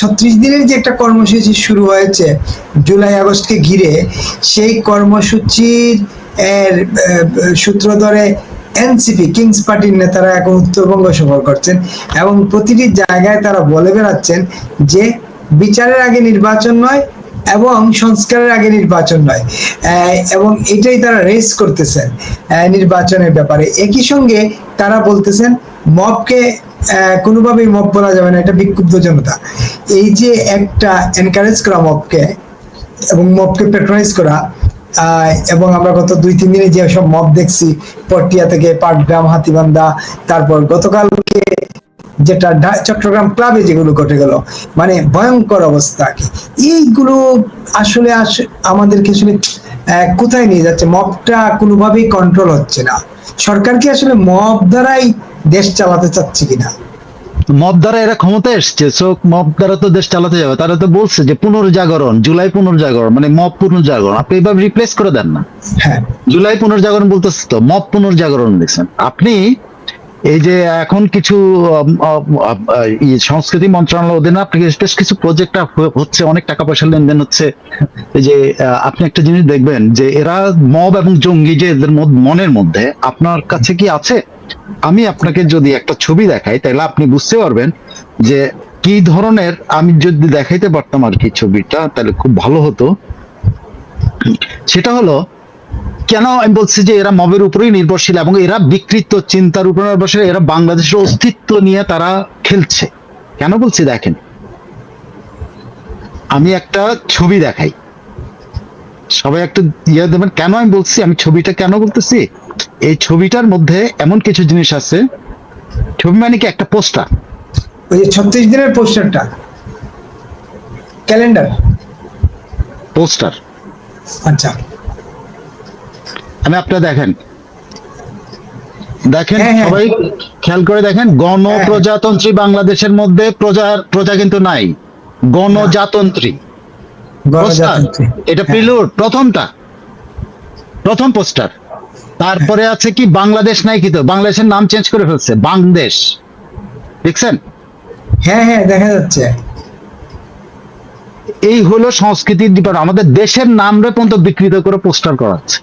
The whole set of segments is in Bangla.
ছত্রিশ দিনের যে একটা কর্মসূচি শুরু হয়েছে জুলাই আগস্টকে ঘিরে, সেই কর্মসূচির, এর সূত্র ধরে এনসিপি, কিংস পার্টির নেতারা এখন উত্তরবঙ্গ সফর করছেন এবং প্রতিটি জায়গায় তারা বলে বেড়াচ্ছেন যে বিচারের আগে নির্বাচন নয় এবং সংস্কারের আগে নির্বাচন নয়। এবং এটাই তারা রেস করতেছেন নির্বাচনের ব্যাপারে। একই সঙ্গে তারা বলতেছেন, মবকে কোনোভাবেই মব বলা যাবে না এটা বিক্ষুব্ধ জনতা। এই যে একটা এনকারেজ করা মবকে এবং মবকে প্যাট্রোনাইজ করা এবং আমরা গত দুই তিন দিনে যে সব মব দেখছি পটিয়া থেকে পাটগ্রাম হাতিবান্ধা তারপর গতকালকে যেটা চট্টগ্রাম ক্লাবে যেগুলো ঘটে গেল মানে ভয়ঙ্কর অবস্থা এইগুলো আসলে আসলে আহ, কোথায় নিয়ে যাচ্ছে? মবটা কোনোভাবেই কন্ট্রোল হচ্ছে না। সরকার কি আসলে মব দ্বারাই দেশ চালাতে চাচ্ছে কিনা? মব দ্বারা এরা ক্ষমতা এসছে চোখ মব দ্বারা তো দেশ চালাতে যাবে। তারা তো বলছে যে পুনর্জাগরণ জুলাই পুনর্জাগরণ মানে মব পুনর্জাগরণ। আপনি এইভাবে রিপ্লেস করে দেন না। হ্যাঁ। জুলাই পুনর্জাগরণ বলতেছে তো মব পুনর্জাগরণ দেখছেন। আপনি এই যে এখন কিছু সংস্কৃতি মন্ত্রণালয় অধীনে আপনি বেশ কিছু প্রজেক্ট হচ্ছে অনেক টাকা পয়সা লেনদেন হচ্ছে। এই যে আপনি একটা জিনিস দেখবেন যে এরা মব এবং জঙ্গি যে এদের মনের মধ্যে আপনার কাছে কি আছে? আমি আপনাকে যদি একটা ছবি দেখাই, তাহলে আপনি বুঝতে পারবেন যে কি ধরনের আমি যদি দেখাইতে পারতাম আর কি ছবিটা, তাহলে খুব ভালো হতো। সেটা হলো, কেন আমি বলছি যে এরা মবের উপরেই নির্ভরশীল এবং এরা বিকৃত চিন্তার উপর নির্ভরশীল, এরা বাংলাদেশের অস্তিত্ব নিয়ে তারা খেলছে। কেন বলছি দেখেন? আমি একটা ছবি দেখাই। সবাই একটা ইয়ে দেবেন, কেন আমি বলছি? আমি ছবিটা কেন বলতেছি? এই ছবিটার মধ্যে এমন কিছু জিনিস আছে। ছবি মানে কি? একটা পোস্টার। ওই যে ছত্রিশ দিনের পোস্টারটা। ক্যালেন্ডার। পোস্টার। আচ্ছা। আমি আপনারা দেখেন। দেখেন হ্যাঁ, হ্যাঁ। সবাই খেয়াল করে দেখেন গণপ্রজাতন্ত্রী বাংলাদেশের মধ্যে প্রজার প্রজা কিন্তু নাই। গণজাতন্ত্রী। গণজাতন্ত্রী। এটা হ্যাঁ। প্রিলুড প্রথমটা। প্রথম পোস্টার। তারপরে আছে কি বাংলাদেশ নাই কি তো? বাংলাদেশের নাম চেঞ্জ করে ফেলছে। বাংলাদেশ। দেখছেন? হ্যাঁ হ্যাঁ দেখা যাচ্ছে। এই হলো সংস্কৃতির ডিপার্টমেন্ট। আমাদের দেশের নাম রে পর্যন্ত বিকৃত করে পোস্টার করা হচ্ছে।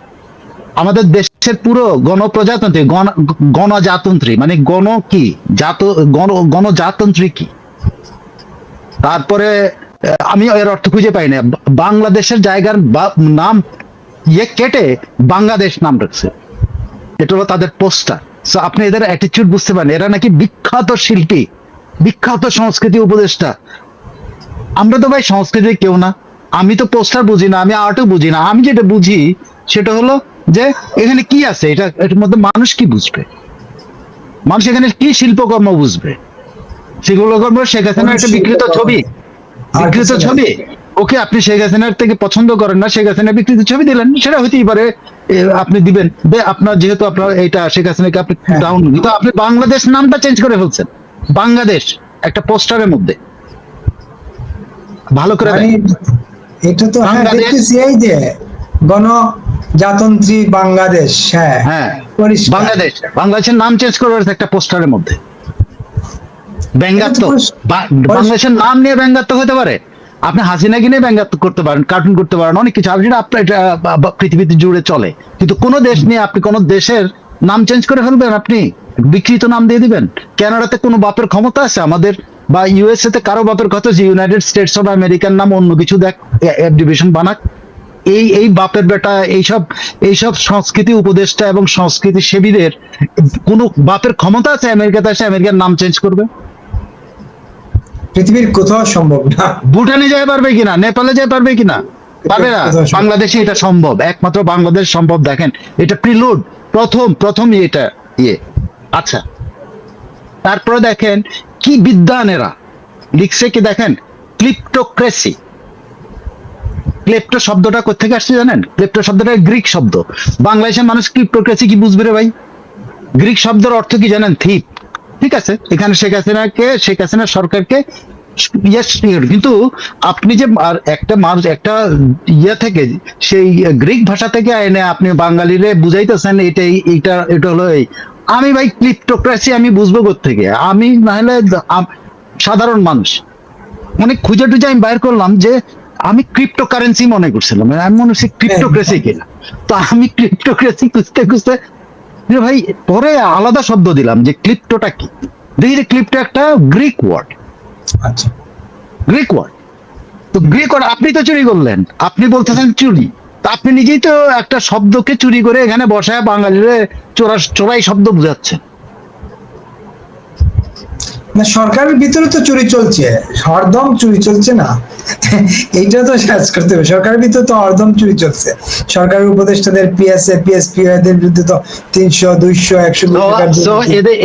আমাদের দেশের পুরো গণপ্রজাতন্ত্রী গণ গণজাতন্ত্রী মানে গণ কি? জাত গণ গণজাতন্ত্রী কি? তারপরে আমি এর অর্থ খুঁজে পাই না। বাংলাদেশের জায়গার বা- নাম ইয়ে কেটে বাংলাদেশ নাম রাখছে। এটা হলো তাদের পোস্টার সো আপনি এদের অ্যাটিটিউড বুঝতে পারেন। এরা নাকি বিখ্যাত শিল্পী বিখ্যাত সংস্কৃতি উপদেষ্টা। আমরা তো ভাই সংস্কৃতির কেউ না। আমি তো পোস্টার বুঝি না আমি আর্টও বুঝি না। আমি যেটা বুঝি সেটা হলো যে এখানে কি আছে? এটা এটার মধ্যে মানুষ কি বুঝবে? মানুষ এখানে কি শিল্পকর্ম বুঝবে? শিল্পকর্ম শেখ হাসিনার একটা বিকৃত ছবি। বিকৃত ছবি। ওকে আপনি শেখ হাসিনার থেকে পছন্দ করেন না শেখ হাসিনার বিকৃত ছবি দিলেন সেটা হইতেই পারে আপনি দিবেন। আপনার যেহেতু আপনার এইটা শেখ হাসিনাকে আপনি হ্যাঁ। ডাউন কিন্তু আপনি বাংলাদেশ নামটা চেঞ্জ করে ফেলছেন। বাংলাদেশ একটা পোস্টারের মধ্যে। ভালো করে মানে এটা তো হ্যাঁ দেখতেছি এই যে গণজাতন্ত্রী বাংলাদেশ হ্যাঁ হ্যাঁ। বাংলাদেশ বাংলাদেশের নাম চেঞ্জ করে একটা পোস্টারের মধ্যে। ব্যঙ্গাত্ম এটা তো পরিষ্- বা- পরিষ্- বাংলাদেশের নাম নিয়ে ব্যঙ্গাত্ম হতে পারে? আপনি হাসিনাকে কিনে ব্যঙ্গাত্ম করতে পারেন কার্টুন করতে পারেন, অনেক কিছু। আপনি আপনার পৃথিবীতে জুড়ে চলে। কিন্তু কোন দেশ নিয়ে আপনি কোন দেশের নাম চেঞ্জ করে ফেলবেন আপনি? বিকৃত নাম দিয়ে দিবেন? কানাডাতে কোনো বাপের ক্ষমতা আছে আমাদের? বা ইউএসএ তে কারও বাপের কথা যে ইউনাইটেড স্টেটস অফ আমেরিকার নাম অন্য কিছু দেখ ডিভিশন বানাক? এই এই বাপের বেটা, এইসব এইসব সংস্কৃতি উপদেষ্টা এবং সংস্কৃতি সেবীদের কোনো বাপের ক্ষমতা আছে? আমেরিকাতে এসে আমেরিকার নাম চেঞ্জ করবে? পৃথিবীর কোথাও সম্ভব না। ভুটানে যেতে পারবে কিনা নেপালে যেতে পারবে কিনা? পারবে না? বাংলাদেশে এটা সম্ভব। একমাত্র বাংলাদেশ সম্ভব দেখেন। এটা প্রিলুড প্রথম প্রথম এটা ইয়ে। আচ্ছা। তারপরে দেখেন কি বিদ্যানেরা লিখছে কি দেখেন? ক্লিপ্টোক্রেসি। ক্লেপ্টো শব্দটা কোথেকে আসছে জানেন? ক্লেপ্টো শব্দটা গ্রিক শব্দ। বাংলাদেশের মানুষ ক্লিপ্টোক্রেসি কি বুঝবে রে ভাই? গ্রিক শব্দের অর্থ কি জানেন? থিপ। ঠিক আছে? এখানে শেখ হাসিনাকে শেখ হাসিনা সরকারকে কিন্তু আপনি যে আর একটা মানুষ একটা ইয়ে থেকে সেই গ্রিক ভাষা থেকে এনে আপনি বাঙালিরে বুঝাইতেছেন এটাই এটা এটা হলো এই। আমি ভাই ক্লিপ্টোক্রেসি আমি বুঝব থেকে আমি না হলে সাধারণ মানুষ। অনেক খুঁজে টুজে আমি বাইর করলাম যে আমি ক্রিপ্টোকারেন্সি মনে করছিলাম। মানে আমি মনে হচ্ছে ক্রিপ্টোক্রেসি কিনা। তো আমি ক্রিপ্টোক্রেসি খুঁজতে খুঁজতে যে ভাই পরে আলাদা শব্দ দিলাম যে ক্লিপ্টোটা কি? দেখি যে ক্লিপ্টো একটা গ্রিক ওয়ার্ড আচ্ছা। গ্রিক ওয়ার্ড তো গ্রিক ওয়ার্ড আপনি তো চুরি করলেন। আপনি বলতেছেন চুরি। তা আপনি নিজেই তো একটা শব্দকে চুরি করে এখানে বসায় বাঙালিরে চোরা চোরাই শব্দ বুঝাচ্ছেন। না সরকারের ভিতরে তো চুরি চলছে। হরদম চুরি চলছে না। এইটা তো সাজ করতে হবে। সরকারের ভিতরে তো হরদম চুরি চলছে। সরকারের উপদেষ্টাদের পিএসএ পিএসপি এদের বিরুদ্ধে তো তিনশো দুইশো একশো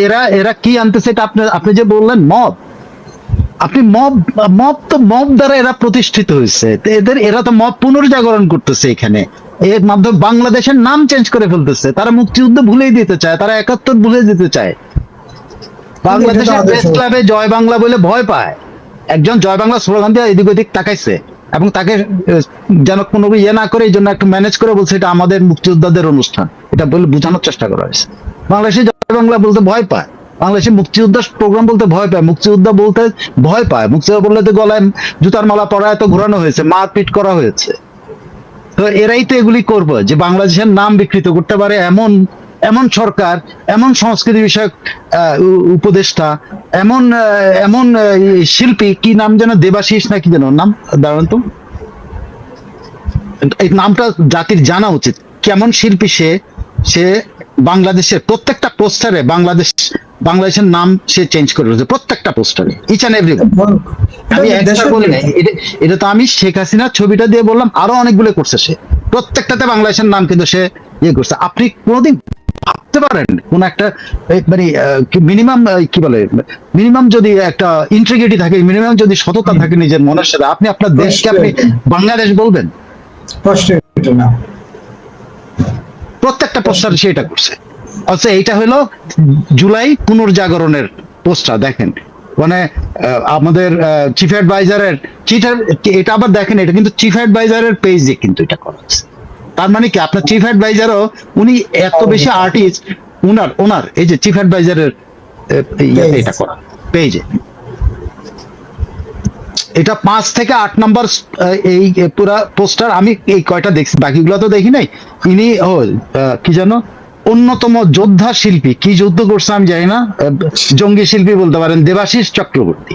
এরা এরা কি আনতেছে এটা আপনি আপনি যে বললেন মব আপনি মব মব তো মব দ্বারা এরা প্রতিষ্ঠিত হয়েছে। এদের এরা তো মব পুনর্জাগরণ করতেছে এখানে। এর মাধ্যমে বাংলাদেশের নাম চেঞ্জ করে ফেলতেছে। তারা মুক্তিযুদ্ধ ভুলেই দিতে চায় তারা একাত্তর ভুলে দিতে চায়। বাংলাদেশের প্রেস ক্লাবে জয় বাংলা বলে ভয় পায়। একজন জয় বাংলা স্লোগান দিয়ে এদিক ওদিক তাকাইছে এবং তাকে যেন কোনো ইয়ে না করে এই জন্য একটু ম্যানেজ করে বলছে এটা আমাদের মুক্তিযোদ্ধাদের অনুষ্ঠান। এটা বলে বোঝানোর চেষ্টা করা হয়েছে। বাংলাদেশে জয় বাংলা বলতে ভয় পায়। বাংলাদেশে মুক্তিযোদ্ধা প্রোগ্রাম বলতে ভয় পায়। মুক্তিযোদ্ধা বলতে ভয় পায়। মুক্তিযোদ্ধা বললে তো গলায় জুতার মালা পরায় তো ঘোরানো হয়েছে মারপিট করা হয়েছে। তো এরাই তো এগুলি করবে যে বাংলাদেশের নাম বিকৃত করতে পারে এমন এমন সরকার এমন সংস্কৃতি বিষয়ক উপদেষ্টা এমন এমন শিল্পী কি নাম যেন দেবাশিস না কি যেন নাম? দাঁড়ান তো। এই নামটা জাতির জানা উচিত। কেমন শিল্পী সে সে বাংলাদেশের প্রত্যেকটা পোস্টারে বাংলাদেশ বাংলাদেশের নাম সে চেঞ্জ করে রয়েছে প্রত্যেকটা পোস্টারে ইচ অ্যান্ড এভরি আমি একটা বলি এটা এটা তো আমি শেখ হাসিনার ছবিটা দিয়ে বললাম আরও অনেকগুলো করছে সে প্রত্যেকটাতে বাংলাদেশের নাম কিন্তু সে ইয়ে করছে। আপনি কোনোদিন ভাবতে পারেন? কোন একটা মানে মিনিমাম কি বলে মিনিমাম যদি একটা ইন্টিগ্রিটি থাকে মিনিমাম যদি সততা থাকে নিজের মনের সাথে আপনি আপনার দেশকে আপনি বাংলাদেশ বলবেন? প্রত্যেকটা পোস্টার সে এটা করছে। আচ্ছা এইটা হলো জুলাই পুনর্জাগরণের পোস্টার দেখেন। মানে আমাদের চিফ অ্যাডভাইজারের চিফ এটা আবার দেখেন এটা কিন্তু চিফ অ্যাডভাইজারের পেজে কিন্তু এটা করা হচ্ছে। তার মানে কি? আপনার চিফ অ্যাডভাইজারও উনি এত বেশি আর্টিস্ট উনার ওনার এই যে চিফ অ্যাডভাইজারের ইয়েতে এটা করা পেজে এটা পাঁচ থেকে আট নাম্বার এই পুরা পোস্টার আমি এই কয়টা দেখছি বাকিগুলো তো দেখি নাই। ইনি ও কি জানো অন্যতম যোদ্ধা শিল্পী। কি যুদ্ধ করছে আমি জানি না জঙ্গি শিল্পী বলতে পারেন দেবাশিস চক্রবর্তী।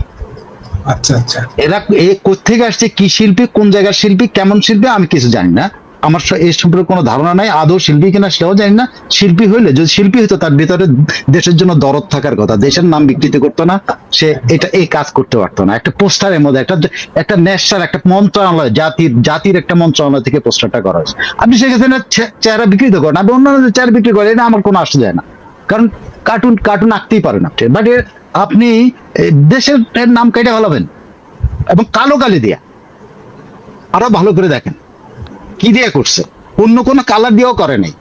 আচ্ছা আচ্ছা। এরা এ কোথেকে আসছে কি শিল্পী কোন জায়গার শিল্পী কেমন শিল্পী আমি কিছু জানি না। আমার এই সম্পর্কে কোনো ধারণা নাই। আদৌ শিল্পী কিনা সেটাও জানি না। শিল্পী হইলে যদি শিল্পী হতো তার ভিতরে দেশের জন্য দরদ থাকার কথা। দেশের নাম বিকৃতি করতো না, সে এটা এই কাজ করতে পারতো না। একটা পোস্টারের মধ্যে, একটা একটা ন্যাশনাল একটা মন্ত্রণালয়, জাতির জাতির একটা মন্ত্রণালয় থেকে পোস্টারটা করা হয়েছে। আপনি সেখানে চেহারা বিকৃত করেন। আপনি অন্যান্য চেহারা বিক্রি করেন, এটা আমার কোনো আসে যায় না। কারণ কার্টুন কার্টুন আঁকতেই পারেন আপনি। বাট আপনি দেশের নাম কেটে ফেলাবেন। এবং কালো কালি দিয়া। আরও ভালো করে দেখেন। কি দিয়ে করছে? অন্য কোনো কালার দিয়েও করে নাই।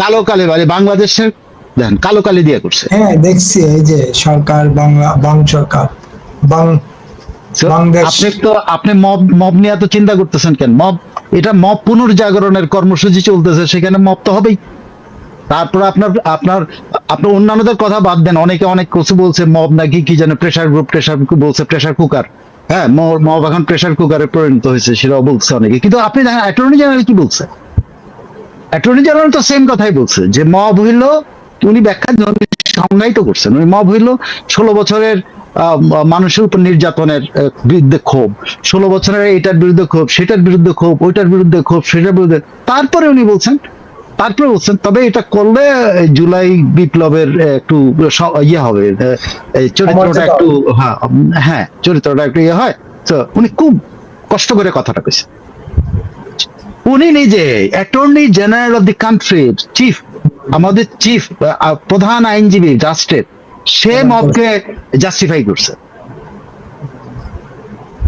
কালো কালি মানে বাংলাদেশের দেখেন কালো কালি দিয়ে করছে। হ্যাঁ দেখছি এই যে সরকার বাংলা বাং সরকার বাং আপনি তো আপনি মব মব নিয়ে এত চিন্তা করতেছেন কেন? মব এটা মব পুনর্জাগরণের কর্মসূচি চলতেছে সেখানে মব তো হবেই। তারপর আপনার আপনার আপনার অন্যান্যদের কথা বাদ দেন। অনেকে অনেক কিছু বলছে মব নাকি কি যেন প্রেসার গ্রুপ প্রেসার বলছে প্রেসার কুকার হ্যাঁ মব এখন প্রেসার কুকারে পরিণত হয়েছে, সেটাও বলছে অনেকে। কিন্তু আপনি জানেন অ্যাটর্নি জেনারেল কি বলছে? অ্যাটর্নি জেনারেল তো সেম কথাই বলছে, যে মব হইল উনি ব্যাখ্যা সংজ্ঞায়িত করছেন। উনি মব হইল ষোলো বছরের মানুষের উপর নির্যাতনের বিরুদ্ধে ক্ষোভ। ষোলো বছরের এটার বিরুদ্ধে ক্ষোভ, সেটার বিরুদ্ধে ক্ষোভ, ওইটার বিরুদ্ধে ক্ষোভ, সেটার বিরুদ্ধে, তারপরে উনি বলছেন তারপরে বলছেন তবে এটা করলে জুলাই বিপ্লবের একটু ইয়ে হবে চরিত্রটা একটু হ্যাঁ হ্যাঁ চরিত্রটা একটু ইয়ে হয়। তো উনি খুব কষ্ট করে কথাটা কইছে। উনি নিজে attorney general of the country chief আমাদের চিফ প্রধান আইনজীবী রাষ্ট্রের সে মবকে জাস্টিফাই করছে।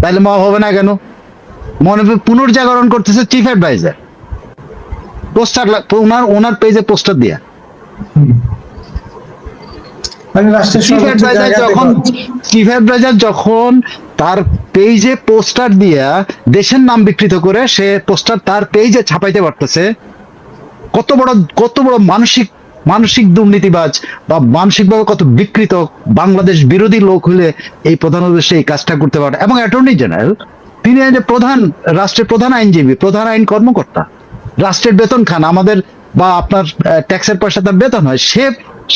তাহলে মব হবে না কেন? মনে পুনর্জাগরণ করতেছে চিফ অ্যাডভাইজার পোস্টার ওনার ওনার পেজে পোস্টার দিয়া। মানে যখন চিফ অ্যাডভাইজার যখন তার পেজে পোস্টার দিয়া দেশের নাম বিকৃত করে সে পোস্টার তার পেজে ছাপাইতে পারতেছে কত বড় কত বড় মানসিক মানসিক দুর্নীতিবাজ বা মানসিকভাবে কত বিকৃত বাংলাদেশ বিরোধী লোক হলে এই প্রধান উপদেষ্টা এই কাজটা করতে পারে। এবং অ্যাটর্নি জেনারেল তিনি যে প্রধান রাষ্ট্রের প্রধান আইনজীবী প্রধান আইন কর্মকর্তা রাষ্ট্রের বেতন খান। আমাদের বা আপনার ট্যাক্সের পয়সা তার বেতন হয়। সে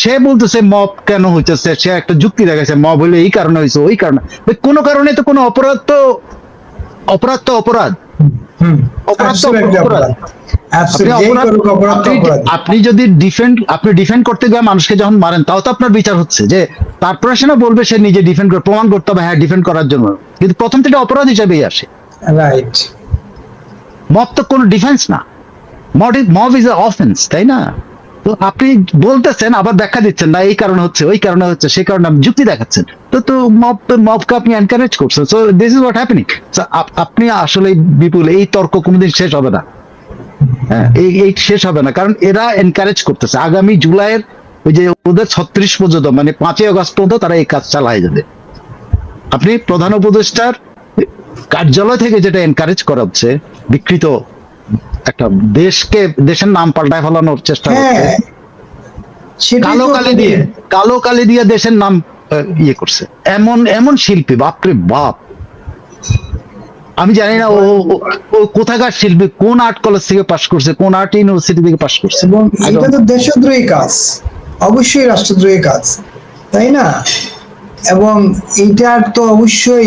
সে বলতেছে মব কেন হইতেছে? সে একটা যুক্তি দেখাচ্ছে মব হইলে এই কারণে হয়েছে ওই কারণে। কোনো কারণে তো কোনো অপরাধ তো অপরাধ তো অপরাধ। আপনি যদি ডিফেন্ড আপনি ডিফেন্ড করতে গিয়ে মানুষকে যখন মারেন তাও তো আপনার বিচার হচ্ছে যে তারপরে সে না বলবে সে নিজে ডিফেন্ড করে প্রমাণ করতে হবে হ্যাঁ ডিফেন্ড করার জন্য। কিন্তু প্রথম থেকে অপরাধ হিসাবেই আসে। রাইট মব তো কোনো ডিফেন্স না। মব ইজ অফেন্স তাই না? তো আপনি বলতেছেন, আবার ব্যাখ্যা দিচ্ছেন না, এই কারণে হচ্ছে, ওই কারণে হচ্ছে কারণে আপনি যুক্তি দেখাচ্ছেন। তো তো মব মবকে আপনি এনকারেজ করছেন। So this is what happening আপনি আসলে বিপুল, এই তর্ক কোনোদিন শেষ হবে না। হ্যাঁ এই এই শেষ হবে না। কারণ এরা এনকারেজ করতেছে। আগামী জুলাইয়ের ওই যে ওদের ছত্রিশ পর্যন্ত মানে পাঁচই আগস্ট পর্যন্ত তারা এই কাজ চালায় যাবে। আপনি প্রধান উপদেষ্টার কার্যালয় থেকে যেটা এনকারেজ করা হচ্ছে, বিকৃত একটা দেশকে দেশের নাম পাল্টায় ফেলানোর চেষ্টা হ্যাঁ। করছে। কালো কালি দিয়ে কালো কালি দিয়ে দেশের নাম ইয়ে করছে। এমন এমন শিল্পী বাপরে বাপ। আমি জানি না ও কোথাকার শিল্পী কোন আর্ট কলেজ থেকে পাশ করছে কোন আর্ট ইউনিভার্সিটি থেকে পাশ করছে? এটা তো দেশদ্রোহী কাজ। অবশ্যই রাষ্ট্রদ্রোহী কাজ তাই না? এবং এইটার তো অবশ্যই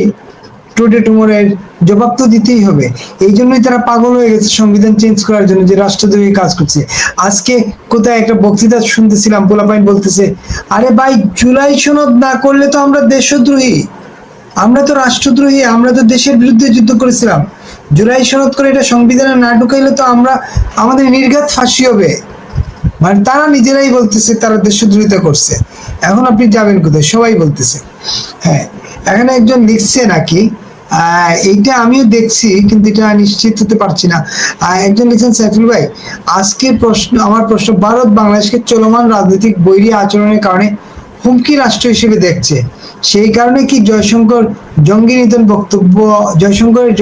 টোটে টুমোরের জবাব তো দিতেই হবে। এই জন্যই তারা পাগল হয়ে গেছে সংবিধান চেঞ্জ করার জন্য যে রাষ্ট্রদ্রোহী কাজ করছে। আজকে কোথায় একটা বক্তৃতা শুনতেছিলাম, পোলাপাইন বলতেছে, আরে ভাই, জুলাই সনদ না করলে তো আমরা দেশদ্রোহী। আমরা তো রাষ্ট্রদ্রোহী, আমরা তো দেশের বিরুদ্ধে যুদ্ধ করেছিলাম। জুলাই সনদ করে এটা সংবিধানে না ঢুকাইলে তো আমরা, আমাদের নির্ঘাত ফাঁসি হবে। মানে তারা নিজেরাই বলতেছে তারা দেশদ্রোহিতা করছে। এখন আপনি যাবেন কোথায়? সবাই বলতেছে। হ্যাঁ এখানে একজন লিখছে নাকি এইটা আমিও দেখছি কিন্তু এটা নিশ্চিত হতে পারছি না। একজন লিখছেন সাইফুল ভাই আজকে প্রশ্ন আমার প্রশ্ন ভারত বাংলাদেশকে চলমান রাজনৈতিক বৈরী আচরণের কারণে হুমকি রাষ্ট্র হিসেবে দেখছে। সেই কারণে কি জয়শঙ্কর জঙ্গি নিধন বক্তব্য জয়শঙ্করের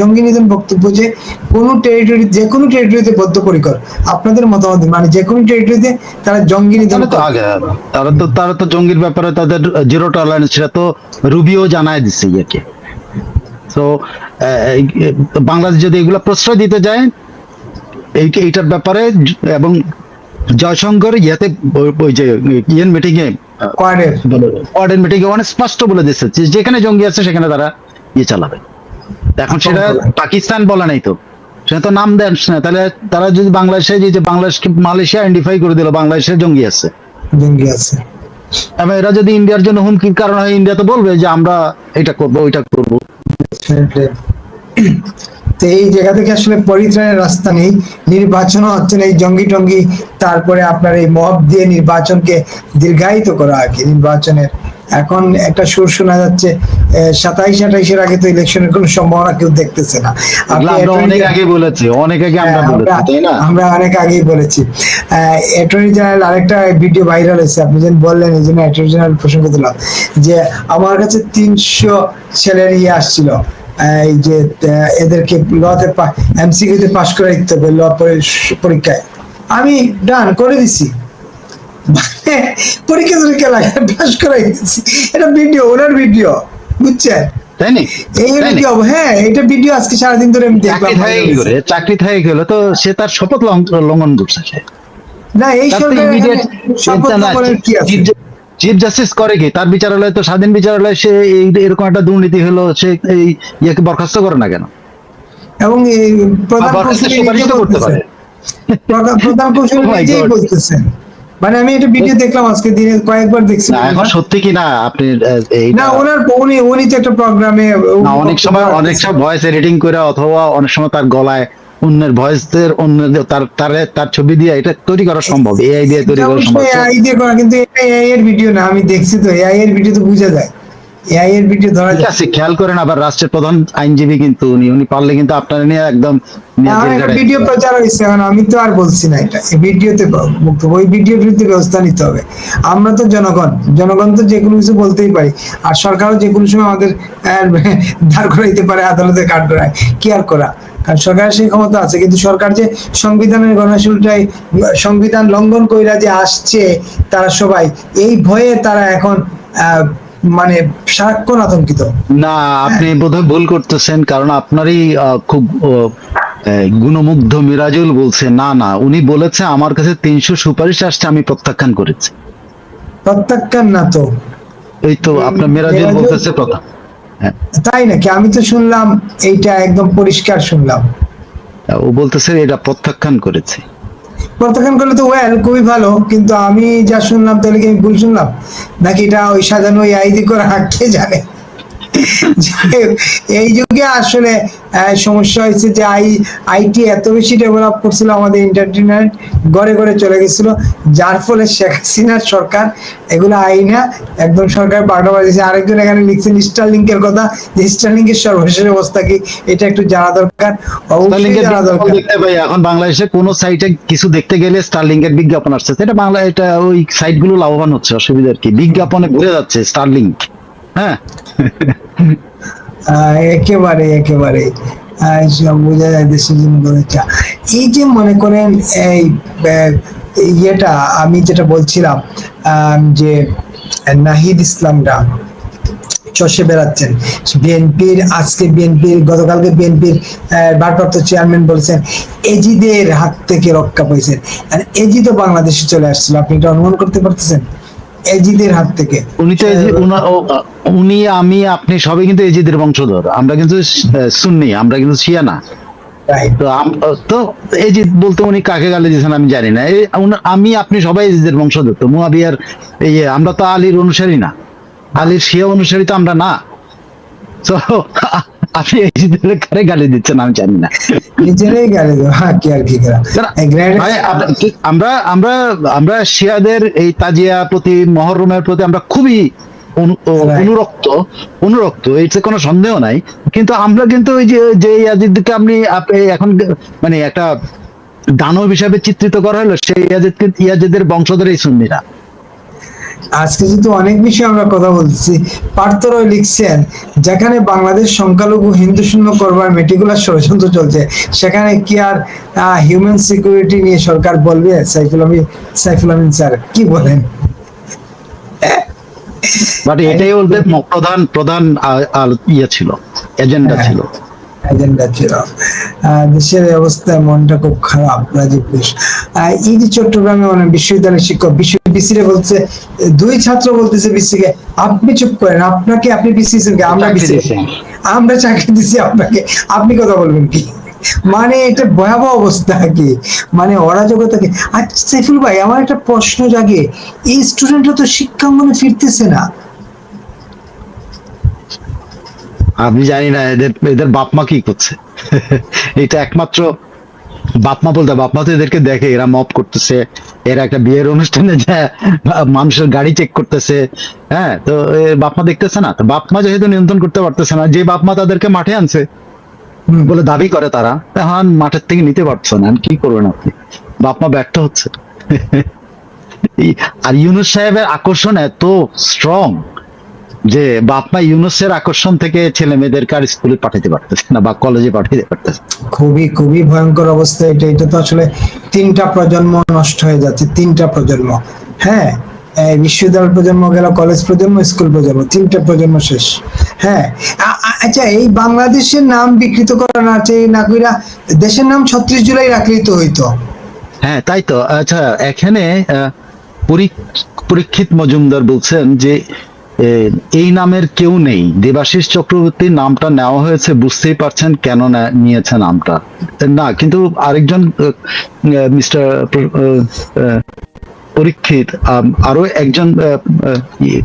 জঙ্গি নিধন বক্তব্য যে কোনো টেরিটরি যে কোনো টেরিটরিতে বদ্ধপরিকর? আপনাদের মতামত মানে যে কোনো টেরিটরিতে তারা জঙ্গি নিধন তো আগে তারা তো তারা তো জঙ্গির ব্যাপারে তাদের জিরো টলারেন্স সেটা তো রুবিও জানায় দিচ্ছে ইয়েকে। তো বাংলাদেশ যদি এগুলো প্রশ্রয় দিতে যায় এই এইটার ব্যাপারে এবং জয়শঙ্কর ইয়াতে ওই- যে ইয়েন মিটিং এ কোয়াডের অর্ডেন মিটিং এ অনেক স্পষ্ট বলে দিচ্ছে যে যেখানে জঙ্গি আছে সেখানে তারা ইয়ে চালাবে। এখন সেটা পাকিস্তান বলা নাই তো। সেটা তো নাম দেন না। তাহলে তারা যদি বাংলাদেশে যে যে বাংলাদেশকে মালয়েশিয়া আইডেন্টিফাই করে দিল বাংলাদেশে জঙ্গি আছে। জঙ্গি আছে। এবং এরা যদি ইন্ডিয়ার জন্য হুমকির কারণ হয় ইন্ডিয়া তো বলবে যে আমরা এটা করব ওইটা করব। তো এই জায়গা থেকে আসলে পরিত্রাণের রাস্তা নেই। নির্বাচন হচ্ছে না এই জঙ্গি টঙ্গি। তারপরে আপনার এই মব দিয়ে নির্বাচনকে দীর্ঘায়িত করা আর কি, নির্বাচনের এখন একটা সুর শোনা যাচ্ছে সাতাইশ আঠাইশের আগে তো ইলেকশনের কোনো সম্ভাবনা কেউ দেখতেছে না। আমরা অনেক আগে বলেছি অনেক আগে আমরা হ্যাঁ, বলেছি। তাই না? আমরা অনেক আগেই বলেছি। অ্যাটর্নি জেনারেল আরেকটা ভিডিও ভাইরাল হয়েছে আপনি যেন বললেন এই জন্য অ্যাটর্নি জেনারেল প্রসঙ্গ দিলাম যে আমার কাছে তিনশো ছেলের ইয়ে আসছিল আহ, এই যে এদেরকে লতে এমসিকিউতে পাশ করে দিতে হবে ল পরীক্ষায়। আমি ডান করে দিছি। পরীক্ষা টরীক্ষা লাগে পাশ করাই এটা ভিডিও ওনার ভিডিও বুঝছেন? হ্যাঁ এটা ভিডিও আজকে সারাদিন ধরে আমি দেখলাম চাকরি থাকে কি করে চাকরি থাকে কি করে তো সে তার শপথ লঙ্ঘ- লঙ্ঘন করছে না এই তো সরকার immediate শপথ চিন্তা না, করার কি আছে? চিফ জাস্টিস করে কি? তার বিচারালয় তো স্বাধীন বিচারালয় সে এরকম একটা দুর্নীতি হলো সে এই ইয়েকে বরখাস্ত করে না কেন? এবং প্রধান কৌশলী নিজেই বলতেছেন। মানে আমি এটা ভিডিও দেখলাম আজকে দিনে কয়েকবার দেখছি। না এখন সত্যি কি না আপনি এই না ওনার উনি উনি তো একটা প্রোগ্রামে না অনেক সময় অনেক সময় ভয়েস এডিটিং করে অথবা অনেক সময় তার গলায় অন্যের ভয়েসদের অন্যদের তার তার তার ছবি দিয়ে এটা তৈরি করা সম্ভব এআই দিয়ে তৈরি করা সম্ভব। এআই দিয়ে করা কিন্তু এআই এর ভিডিও না আমি দেখছি তো এআই এর ভিডিও তো বোঝা যায়। এআই এর ভিডিও ধরা ঠিক আছে খেয়াল করেন আবার রাষ্ট্রের প্রধান আইনজীবী কিন্তু উনি উনি পারলে কিন্তু আপনারা নিয়ে একদম ভিডিও প্রচার হয়েছে এখন আমি তো আর বলছি না এটা। ভিডিওতে ওই ভিডিওর বিরুদ্ধে ব্যবস্থা নিতে হবে। আমরা তো জনগণ জনগণ তো যে কোনো কিছু বলতেই পারি। আর সরকারও যে কোনো সময় আমাদের দাঁড় করাইতে পারে আদালতে কাঠ ধরায় কি আর করা? কারণ সরকারের সেই ক্ষমতা আছে কিন্তু সরকার যে সংবিধানের গণশুলটাই সংবিধান লঙ্ঘন কইরা যে আসছে তারা সবাই এই ভয়ে তারা এখন আহ, মানে সারাক্ষণ আতঙ্কিত। না আপনি বোধহয় ভুল করতেছেন কারণ আপনারই খুব গুণমুগ্ধ মিরাজুল বলছে না না উনি বলেছে আমার কাছে তিনশো সুপারিশ আসছে আমি প্রত্যাখ্যান করেছি। প্রত্যাখ্যান না তো। এই তো আপনার মিরাজুল বলতেছে হ্যাঁ। তাই নাকি? আমি তো শুনলাম এইটা একদম পরিষ্কার শুনলাম। ও বলতেছে এটা প্রত্যাখ্যান করেছে। প্রত্যাখ্যান করলে তো ওয়েল খুবই ভালো। কিন্তু আমি যা শুনলাম, তাহলে কি আমি ভুল শুনলাম? নাকি এটা ওই সাজানো ওই আইডি করা কে জানে? এই যুগে আসলে সমস্যা হয়েছে যে আই আইটি এত বেশি ডেভেলপ করছিল আমাদের ইন্টারনেট গড়ে গড়ে চলে গেছিল। যার ফলে শেখ হাসিনার সরকার এগুলো আইনা একদম সরকার বারোটা বাজেছে আরেকজন এখানে লিখছেন স্টারলিংকের কথা যে স্টারলিংকের সর্বশেষ অবস্থা কি এটা একটু জানা দরকার। দেখতে পাই এখন বাংলাদেশে কোন সাইটে কিছু দেখতে গেলে স্টারলিংকের বিজ্ঞাপন আসছে। এটা বাংলা এটা ওই সাইটগুলো লাভবান হচ্ছে অসুবিধার কি? বিজ্ঞাপনে ঘুরে যাচ্ছে স্টারলিংক হ্যাঁ? একেবারে একেবারে। বোঝা যায় দেশের জন্য করেছে এই যে মনে করেন, এই ইয়েটা, আমি যেটা বলছিলাম যে নাহিদ ইসলামরা চষে বেড়াচ্ছেন। বিএনপির, আজকে বিএনপির, গতকালকে বিএনপির ভারপ্রাপ্ত চেয়ারম্যান বলেছেন, এজিদের হাত থেকে রক্ষা পেয়েছেন আর এজিদও বাংলাদেশে চলে আসছিল। আপনি এটা অনুমান করতে পারতেছেন? এজিদের হাত থেকে। উনি তো উনা- আমি আপনি সবাই কিন্তু এজিদের বংশধর। আমরা কিন্তু সুন্নি আমরা কিন্তু শিয়া না। তো তো এজিদ বলতে উনি কাকে গালি দিয়েছেন আমি জানি না। আমি আপনি সবাই এজিদের বংশধর। তো মুয়াবিয়ার এই আমরা তো আলীর অনুসারী না। আলীর শিয়া অনুসারী তো আমরা না। তো আপনি কারে গালি দিচ্ছেন আমি জানি না। নিজেরাই গালি দেবো হ্যাঁ কি আর কি আমরা আমরা আমরা শিয়াদের এই তাজিয়া প্রতি মহরমের প্রতি আমরা খুবই. অনুরক্ত অনুরক্ত এতে কোনো সন্দেহ নাই। কিন্তু আমরা কিন্তু ওই যে যে ইয়াজিদকে আপনি আপনি এখন মানে একটা দানব হিসাবে চিত্রিত করা হলো সেই ইয়াজিদকে ইয়াজিদের বংশধর এই সুন্নিরা। আজকে যেহেতু অনেক বিষয়ে আমরা কথা বলছি পার্থরয় লিখছেন যেখানে বাংলাদেশ সংখ্যালঘু হিন্দু শূন্য করবার মেটিকুলার ষড়যন্ত্র চলছে সেখানে কি আর হিউম্যান সিকিউরিটি নিয়ে সরকার বলবে? সাইফুল আমিন সাইফুল আমিন স্যার কি বলেন? বাট এটাই ওদের প্রধান প্রধান ইয়ে ছিল এজেন্ডা হ্যাঁ। ছিল। এজেন্ডা ছিল। দেশের এই অবস্থায় মনটা খুব খারাপ রাজীব ঘোষ আহ, এই যে চট্টগ্রামে অনেক বিশ্ববিদ্যালয়ের শিক্ষক বিশ্ব বিসিরে বলছে দুই ছাত্র বলতেছে বিসিকে আপনি চুপ করেন আপনাকে আপনি আমরা বিসি। আমরা চাকরি দিছি আপনাকে। আপনি কথা বলবেন কি? মানে এটা ভয়াবহ অবস্থা কি? মানে অরাজকতা কি? আচ্ছা সাইফুল ভাই আমার একটা প্রশ্ন জাগে এই স্টুডেন্টরা তো শিক্ষাঙ্গনে ফিরতেছে না। আমি জানি না, এদের এদের বাপ মা কি করছে? এটা একমাত্র বাপ মা বলতে, বাপ মা তো এদেরকে দেখে, এরা মপ করতেছে, এরা একটা বিয়ের অনুষ্ঠানে যায় মানুষের গাড়ি চেক করতেছে হ্যাঁ তো এ বাপ মা দেখতেছে না, তো বাপ মা যেহেতু নিয়ন্ত্রণ করতে পারতেছে না, যে বাপ মা তাদেরকে মাঠে আনছে, বলে দাবি করে তারা, এখন মাঠের থেকে নিতে পারছ না, কি করবেন আপনি? বাপ মা ব্যর্থ হচ্ছে। আর ইউনুস সাহেবের আকর্ষণ এত স্ট্রং যে বাপ মা ইউনুসের আকর্ষণ থেকে ছেলে মেয়েদেরকে আর স্কুলে পাঠাতে পারতেছে না বা কলেজে পাঠাতে পারতেছে? খুবই খুবই ভয়ঙ্কর অবস্থা এটা। এটা তো আসলে তিনটা প্রজন্ম নষ্ট হয়ে যাচ্ছে তিনটা প্রজন্ম। হ্যাঁ বিশ্ববিদ্যালয় প্রজন্ম গেল কলেজ প্রজন্ম স্কুল প্রজন্ম তিনটা প্রজন্ম শেষ। হ্যাঁ আচ্ছা এই বাংলাদেশের নাম বিকৃত করা না দেশের নাম ছত্রিশ জুলাই রাখলেই তো হইতো। হ্যাঁ তাই তো। আচ্ছা এখানে পরীক্ষিত মজুমদার বলছেন যে এই নামের কেউ নেই। দেবাশিস চক্রবর্তীর নামটা নেওয়া হয়েছে, বুঝতেই পারছেন কেন নিয়েছে নামটা। না, কিন্তু আরেকজন মিস্টার পরীক্ষিত আরও একজন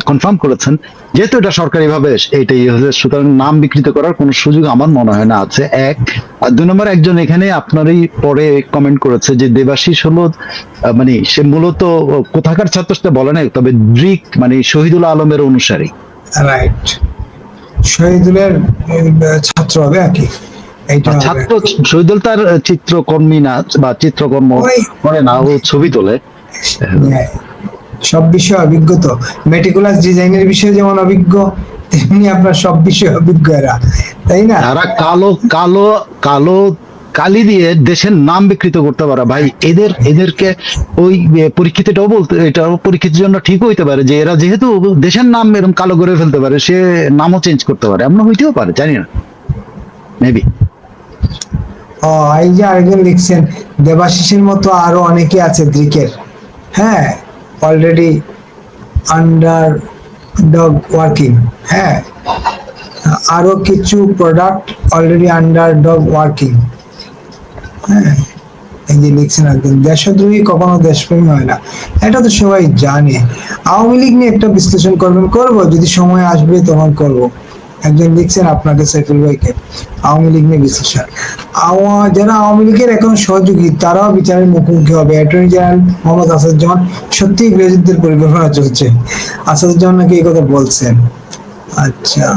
কনফার্ম করেছেন যেহেতু এটা সরকারি ভাবে এইটাই হচ্ছে সুতরাং নাম বিকৃত করার কোনো সুযোগ আমার মনে হয় না আছে। এক আর দুই নম্বর একজন এখানে আপনারই পরে কমেন্ট করেছে যে দেবাশিস হলো মানে সে মূলত কোথাকার ছাত্র সেটা বলে নাই তবে ড্রিক মানে শহীদুল আলমের অনুসারী। রাইট শহীদুলের ছাত্র হবে আর কি? ছাত্র শহীদুল তার চিত্রকর্মী না বা চিত্রকর্ম করে না ও ছবি তোলে। সব বিষয়ে অভিজ্ঞ তো। মেটিকুলাস ডিজাইনের বিষয়ে যেমন অভিজ্ঞ তেমনি আপনার সব বিষয়ে অভিজ্ঞ এরা। তাই না? তারা কালো কালো কালো কালি দিয়ে দেশের নাম বিকৃত করতে পারে। ভাই এদের এদেরকে ওই পরীক্ষিতটাও বলতে এটা পরীক্ষিতের জন্য ঠিক হইতে পারে যে এরা যেহেতু দেশের নাম এরকম কালো করে ফেলতে পারে সে নামও চেঞ্জ করতে পারে। এমন হইতেও পারে জানি না। মেবি ও এই যে আরেকজন লিখছেন দেবাশিসের মতো আরও অনেকে আছে দ্রিকের হ্যাঁ অলরেডি আন্ডার ডগ ওয়ার্কিং হ্যাঁ। আরও কিছু product already under dog working হ্যাঁ। এই যে লিখছেন একদম দেশদ্রোহী কখনো দেশপ্রেমী হয় না। এটা তো সবাই জানে। আওয়ামী লীগ নিয়ে একটা বিশ্লেষণ করবেন, করব, যদি সময় আসবে তখন করব। একজন লিখছেন আপনাকে সাইফুল ভাইকে, আওয়ামী লীগ নিয়ে বিশ্লেষণ। যারা আওয়ামী লীগের এখন সহযোগী, তারাও বিচারের মুখোমুখি হবে। অ্যাটর্নি জেনারেল মোহাম্মদ আসাদুজ্জামান সত্যিই গৃহযুদ্ধের পরিকল্পনা চলছে। আসাদুজ্জামান নাকি এই কথা বলছেন। আচ্ছা।